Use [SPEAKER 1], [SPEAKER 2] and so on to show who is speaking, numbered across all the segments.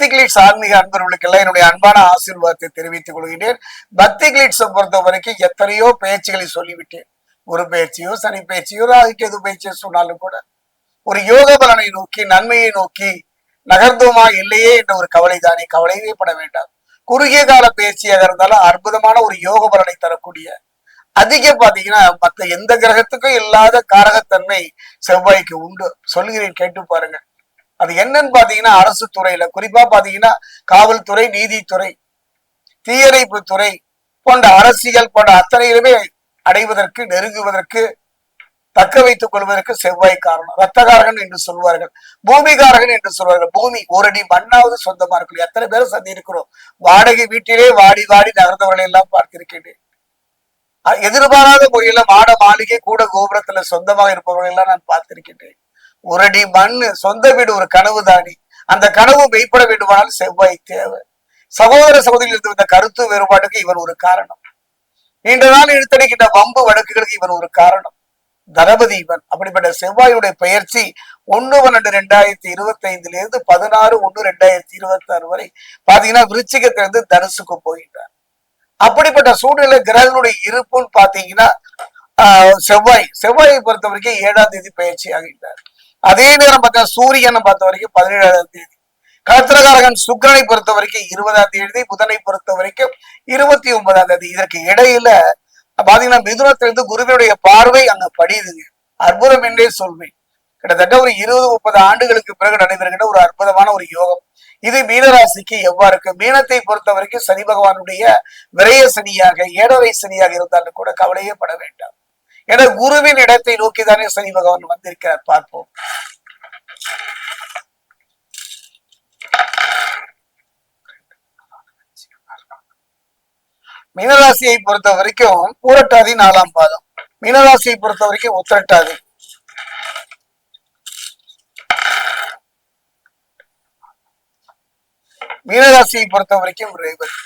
[SPEAKER 1] பக்தி கிளீட்ஸ் ஆன்மீக அன்பர்களுக்கெல்லாம் என்னுடைய அன்பான ஆசீர்வாதத்தை தெரிவித்துக் கொள்கிறேன். பக்தி கிளீட்ஸை பொறுத்த வரைக்கும் எத்தனையோ பேச்சுகளை சொல்லிவிட்டேன். ஒரு பேச்சையோ சனி பேச்சையோ ராகுக்கு எது பேச்சையோ சொன்னாலும் கூட ஒரு யோக பலனை நோக்கி நன்மையை நோக்கி நகர்ந்தோமா இல்லையே என்ற ஒரு கவலை தானே கவலையே பட வேண்டாம். குறுகிய கால பேச்சியாக இருந்தாலும் அற்புதமான ஒரு யோக பலனை தரக்கூடிய அதிக பாத்தீங்கன்னா மத்த எந்த கிரகத்துக்கும் இல்லாத காரகத்தன்மை செவ்வாய்க்கு உண்டு. சொல்கிறேன் கேட்டு பாருங்க. அது என்னன்னு பாத்தீங்கன்னா அரசு துறையில குறிப்பா பாத்தீங்கன்னா காவல்துறை நீதித்துறை தீயணைப்பு துறை போன்ற அரசியல் போன்ற அத்தனையிலுமே அடைவதற்கு நெருங்குவதற்கு தக்க வைத்துக் கொள்வதற்கு செவ்வாய் காரணம். ரத்தகாரகன் என்று சொல்வார்கள் பூமிகாரகன் என்று சொல்வார்கள். பூமி ஒரு அடி மண்ணாவது சொந்தமா இருக்கணும் எத்தனை பேரும் சந்தி இருக்கிறோம் வாடகை வீட்டிலே வாடி வாடி நகர்ந்தவர்களை எல்லாம் பார்த்திருக்கின்றேன். எதிர்பாராத முறையில மாட மாளிகை கூட கோபுரத்துல சொந்தமாக இருப்பவர்கள் எல்லாம் நான் பார்த்திருக்கின்றேன். ஒரு அடி மண்ணு சொந்த வீடு ஒரு கனவு தானி. அந்த கனவு மெய்ப்பட வேண்டுமானால் செவ்வாய் தேவை. சகோதர சகோதரியில் இருந்து வந்த கருத்து வேறுபாட்டுக்கு இவர் ஒரு காரணம். நீண்ட நாள் இழுத்தடிக்கின்ற வம்பு வழக்குகளுக்கு இவர் ஒரு காரணம். தளபதி இவன். அப்படிப்பட்ட செவ்வாயுடைய பெயர்ச்சி ஒண்ணு பன்னெண்டு ரெண்டாயிரத்தி இருபத்தி ஐந்துல இருந்து பதினாறு ஒண்ணு ரெண்டாயிரத்தி இருபத்தி ஆறு வரை பாத்தீங்கன்னா விருச்சிகத்திலிருந்து தனுசுக்கு போகின்றார். அப்படிப்பட்ட சூழ்நிலை கிரகங்களுடைய இருப்புன்னு பாத்தீங்கன்னா ஆஹ், செவ்வாய் செவ்வாயை பொறுத்த வரைக்கும் ஏழாம் தேதி பயிற்சி ஆகின்றார் அதே நேரம் பார்த்தா சூரியனை பார்த்த வரைக்கும் பதினேழாம் தேதி. கலத்திரகாரகன் சுக்கிரனை பொறுத்த வரைக்கும் இருபதாம் தேதி புதனை பொறுத்த வரைக்கும் இருபத்தி ஒன்பதாம் தேதி. இதற்கு இடையில பாத்தீங்கன்னா மிதுனத்திலிருந்து குருவினுடைய பார்வை அங்க படியுதுங்க. அற்புதம் என்றே சொல்வேன். கிட்டத்தட்ட ஒரு இருபது முப்பது ஆண்டுகளுக்கு பிறகு நடைபெறுகின்ற ஒரு அற்புதமான ஒரு யோகம். இது மீனராசிக்கு எவ்வாறு இருக்கு? மீனத்தை பொறுத்த வரைக்கும் சனி பகவானுடைய விரய சனியாக ஏழரை சனியாக இருந்தாலும் கூட கவலையே பட வேண்டாம். என குருவின் இடத்தை நோக்கி தானே சனி பகவான் வந்திருக்கிறார். பார்ப்போம். மீனராசியை பொறுத்த வரைக்கும் பூரட்டாதி நாலாம் பாதம். மீனராசியை பொறுத்த வரைக்கும் உத்திரட்டாதி. மீனராசியை பொறுத்த வரைக்கும் ரேவதி.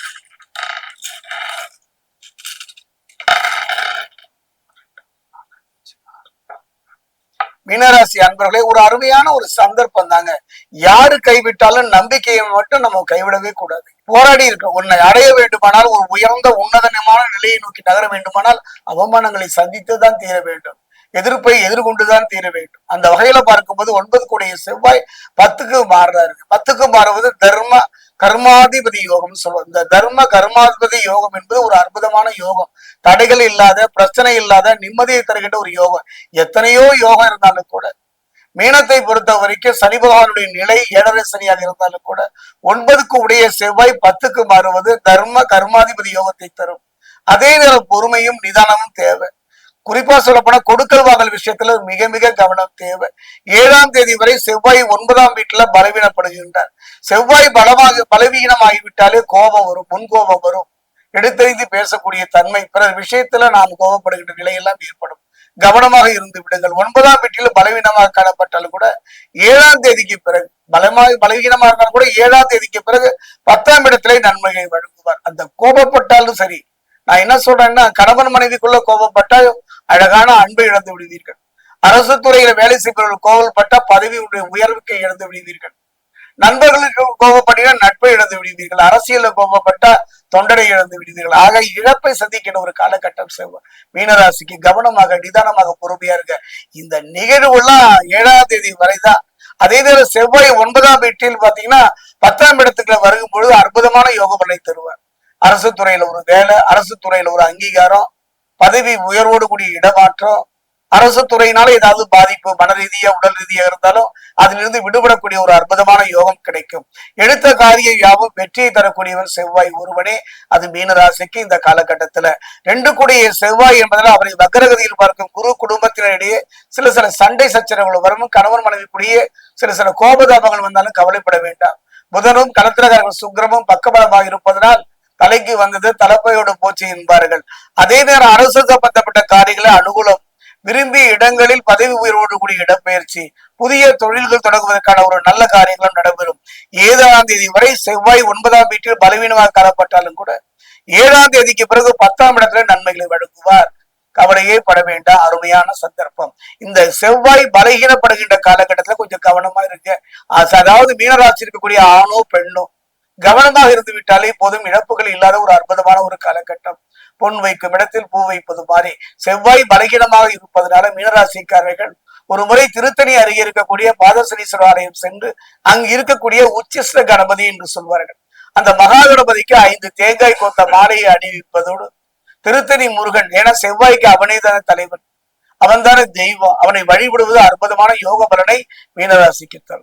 [SPEAKER 1] மீனராசி அன்பர்களே ஒரு அருமையான ஒரு சந்தர்ப்பம் தாங்க யாரு கைவிட்டாலும் நம்பிக்கையை மட்டும் நம்ம கைவிடவே கூடாது. போராடி இருக்க உன்னை அடைய வேண்டுமானால் ஒரு உயர்ந்த உன்னதனமான நிலையை நோக்கி நகர வேண்டுமானால் அவமானங்களை சந்தித்து தான் தீர வேண்டும். எதிர்ப்பை எதிர்கொண்டுதான் தீர வேண்டும். அந்த வகையில பார்க்கும்போது ஒன்பது கூடிய செவ்வாய் பத்துக்கு மாறுறாரு. பத்துக்கு மாறுவது தர்ம கர்மாதிபதி யோகம் சொல்லுவோம். இந்த தர்ம கர்மாதிபதி யோகம் என்பது ஒரு அற்புதமான யோகம். தடைகள் இல்லாத பிரச்சனை இல்லாத நிம்மதியை தருகின்ற ஒரு யோகம். எத்தனையோ யோகம் இருந்தாலும் கூட மீனத்தை பொறுத்த வரைக்கும் சனி பகவானுடைய நிலை ஏழரை சனியாக இருந்தாலும் கூட ஒன்பதுக்கு உடைய செவ்வாய் பத்துக்கு மாறுவது தர்ம கர்மாதிபதி யோகத்தை தரும். அதே நேரம் பொறுமையும் நிதானமும் தேவை. குறிப்பா சொல்லப்போனா கொடுக்கல் வாங்கல் விஷயத்துல மிக மிக கவனம் தேவை. ஏழாம் தேதி வரை செவ்வாய் ஒன்பதாம் வீட்டுல பலவீனப்படுகின்றார். செவ்வாய் பலமாக பலவீனமாகிவிட்டாலே கோபம் வரும் முன்கோபம் வரும். எடுத்தறிந்து பேசக்கூடிய தன்மை பிறர் விஷயத்துல நாம் கோபப்படுகின்ற நிலையெல்லாம் ஏற்படும். கவனமாக இருந்து விடுங்கள். ஒன்பதாம் வீட்டில் பலவீனமாக காணப்பட்டாலும் கூட ஏழாம் தேதிக்கு பிறகு பலமாக பலவீனமாக இருந்தாலும் கூட ஏழாம் தேதிக்கு பிறகு பத்தாம் இடத்திலே நன்மையை வழங்குவார். அந்த கோபப்பட்டாலும் சரி நான் என்ன சொல்றேன்னா கணவன் மனைவிக்குள்ள கோபப்பட்டால் அழகான அன்பை இழந்து விடுவீர்கள். அரசு துறையில வேலை செய்பவர்கள் கோபப்பட்டா பதவி உயர்வுக்கு இழந்து விடுவீர்கள். நண்பர்களுக்கு கோபப்பட்டீங்கன்னா நட்பை இழந்து விடுவீர்கள். அரசியல கோபப்பட்டா தொண்டரை இழந்து விடுவீர்கள். ஆக இழப்பை சந்திக்கின்ற ஒரு காலகட்டம் செவ்வாய் மீனராசிக்கு கவனமாக நிதானமாக பொறுமையா இருக்க இந்த நிகழ்வுலாம் ஏழாம் தேதி வரைதான். அதே நேரம் செவ்வாய் ஒன்பதாம் வீட்டில் பாத்தீங்கன்னா பத்தாம் இடத்துக்குள்ள வருகும் பொழுது அற்புதமான யோக பலனை தருவார். அரசு துறையில ஒரு வேலை அரசு துறையில ஒரு அங்கீகாரம் பதவி உயர்வோடு கூடிய இடமாற்றம் அரசு துறையினால ஏதாவது பாதிப்பு மன ரீதியா உடல் ரீதியா இருந்தாலும் அதிலிருந்து விடுபடக்கூடிய ஒரு அற்புதமான யோகம் கிடைக்கும். எடுத்த காரியம் யாவும் வெற்றியை தரக்கூடியவன் செவ்வாய் ஒருவனே. அது மீனராசிக்கு இந்த காலகட்டத்துல. ரெண்டு கூடிய செவ்வாய் என்பதால் அவரை வக்கரகதியில் பார்க்கும் குரு குடும்பத்தினரிடையே சில சில சண்டை சச்சரவுகள் வரும். கணவன் மனைவிக்குடியே சில சில கோபதாபங்கள் வந்தாலும் கவலைப்பட வேண்டாம். புதனும் கலத்திரகாரர்கள் சுக்கிரமும் பக்கபலமாக இருப்பதனால் தலைக்கு வந்தது தலைப்பையோடு போச்சு என்பார்கள். அதே நேரம் அரசு சம்பந்தப்பட்ட காரியங்களை அனுகூலம் விரும்பிய இடங்களில் பதவி உயர்வோடு கூடிய இடப்பெயர்ச்சி புதிய தொழில்கள் தொடங்குவதற்கான ஒரு நல்ல காரியங்களும் நடைபெறும். ஏழாம் தேதி வரை செவ்வாய் ஒன்பதாம் வீட்டில் பலவீனமாக காணப்பட்டாலும் கூட ஏழாம் தேதிக்கு பிறகு பத்தாம் இடத்துல நன்மைகளை வழங்குவார். கவலையே பட வேண்டாம் அருமையான சந்தர்ப்பம். இந்த செவ்வாய் பலகீனப்படுகின்ற காலகட்டத்துல கொஞ்சம் கவனமா இருக்கு அதாவது மீனராசி இருக்கக்கூடிய ஆணோ பெண்ணோ கவனமாக இருந்து விட்டாலே போதும். இழப்புகள் இல்லாத ஒரு அற்புதமான ஒரு காலகட்டம். பொன் வைக்கும் இடத்தில் பூ வைப்பது மாதிரி. செவ்வாய் பலகீனமாக இருப்பதனால மீனராசிக்காரர்கள் ஒரு முறை திருத்தணி அருகே இருக்கக்கூடிய பாதசனீஸ்வர ஆலயம் சென்று அங்கு இருக்கக்கூடிய உச்சிஷ்ட கணபதி என்று சொல்வார்கள். அந்த மகா கணபதிக்கு ஐந்து தேங்காய் கோத்த மாலையை அணிவிப்பதோடு திருத்தணி முருகன் ஏன்னா செவ்வாய்க்கு அவனே தானே தலைவன். அவன்தான தெய்வம். அவனை வழிபடுவது அற்புதமான யோக பலனை மீனராசிக்கு தரும்.